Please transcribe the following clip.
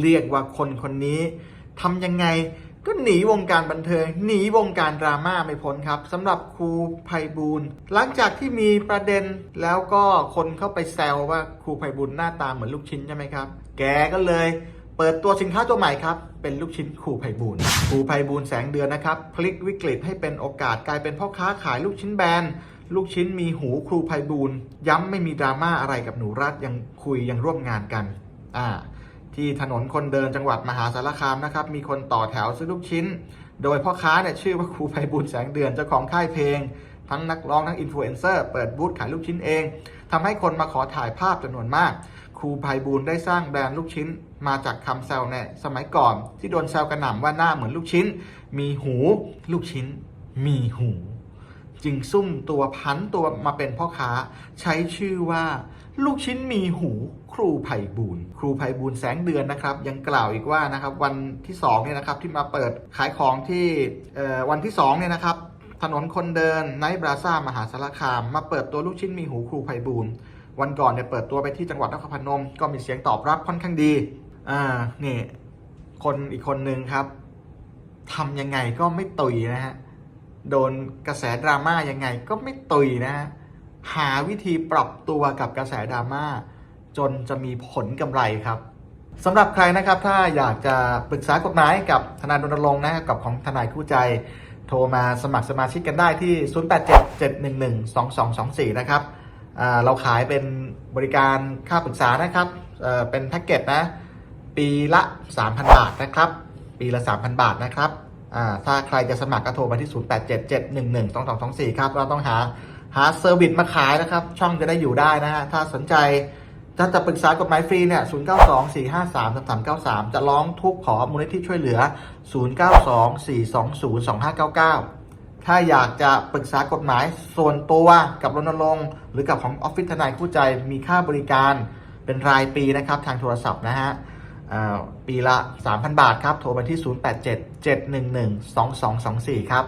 เรียกว่าคนคนนี้ทำยังไงก็หนีวงการบันเทิงหนีวงการดราม่าไม่พ้นครับสำหรับครูไพบูลหลังจากที่มีประเด็นแล้วก็คนเข้าไปแซวว่าครูไพบูลหน้าตาเหมือนลูกชิ้นใช่ไหมครับ แกก็เลย เปิดตัวสินค้าตัวใหม่ครับ เป็นลูกชิ้นครูไพบูลครูไพบูลแสงเดือนนะครับ พลิกวิกฤตให้เป็นโอกาสกลายเป็นพ่อค้าขายลูกชิ้นแบนลูกชิ้นมีหูครูไพบูลย์ย้ำไม่มีดราม่าอะไรกับหนูรัฐยังคุยยังร่วมงานกันอ่า ที่ถนนคนเดินจังหวัดมหาสารคามนะครับ มีคนต่อแถวซื้อลูกชิ้น โดยพ่อค้าเนี่ยชื่อว่าครูไพบูลแสงเดือนเจ้าของค่ายเพลง ทั้งนักร้องทั้งอินฟลูเอนเซอร์เปิดบูธขายลูกชิ้นเองทำให้คนมาขอถ่ายภาพจำนวนมาก ครูไพบูลได้สร้างแบรนด์ลูกชิ้น มาจากคำแซวในสมัยก่อน ที่โดนแซวกระหน่ำว่าหน้าเหมือนลูกชิ้น มีหูลูกชิ้น มีหู จึงซุ่มตัวพันตัวมาเป็นพ่อค้า ใช้ชื่อว่า ลูกชิ้นมีหูครูไผ่บูลย์ครูไผ่บูลย์แสงเดือนนะครับ ยังกล่าวอีกว่านะครับวันที่2เนี่ยนะครับที่มาเปิดขายของที่วันที่2เนี่ยนะครับถนนคนเดินไนท์บราซ่ามหาสารคาม มาเปิดตัวลูกชิ้นมีหูครูไผ่บูลย์วันก่อนเนี่ยเปิดตัวไปที่จังหวัดนครพนม ก็มีเสียงตอบรับค่อนข้างดีอ่านี่คนอีกคนนึงครับทำยังไงก็ไม่ตุยนะฮะ โดนกระแสดราม่ายังไงก็ไม่ตุยนะ หาวิธีปรับตัวกับกระแสดราม่าจนจะมีผลกำไรครับสำหรับใครนะครับถ้าอยากจะปรึกษากฎหมายกับทนายรณรงค์นะครับกับของทนายคู่ใจโทรมาสมัครสมาชิกกันได้ที่ 0877112224 นะครับ เราขายเป็นบริการค่าปรึกษานะครับเเป็นแพ็กเกจนะ ปีละ 3,000 บาทนะครับ ปีละ 3,000 บาทนะครับ ถ้าใครจะสมัครก็โทรมาที่ 0877112224 ครับ เราต้องหาหาเซอร์วิสมาขายนะครับ ช่องจะได้อยู่ได้นะฮะ ถ้าสนใจจะจะปรึกษากฎหมายฟรีเนี่ย 0924533393 จะร้องทุกข์ขอมูลนิธิช่วยเหลือ 0924202599 ถ้าอยากจะปรึกษากฎหมายส่วนตัวกับรณรงค์หรือกับของออฟฟิศทนายคู่ใจมีค่าบริการเป็นรายปีนะครับ ทางโทรศัพท์นะฮะ ปีละ 3,000 บาทครับ โทรไปที่ 0877112224 ครับ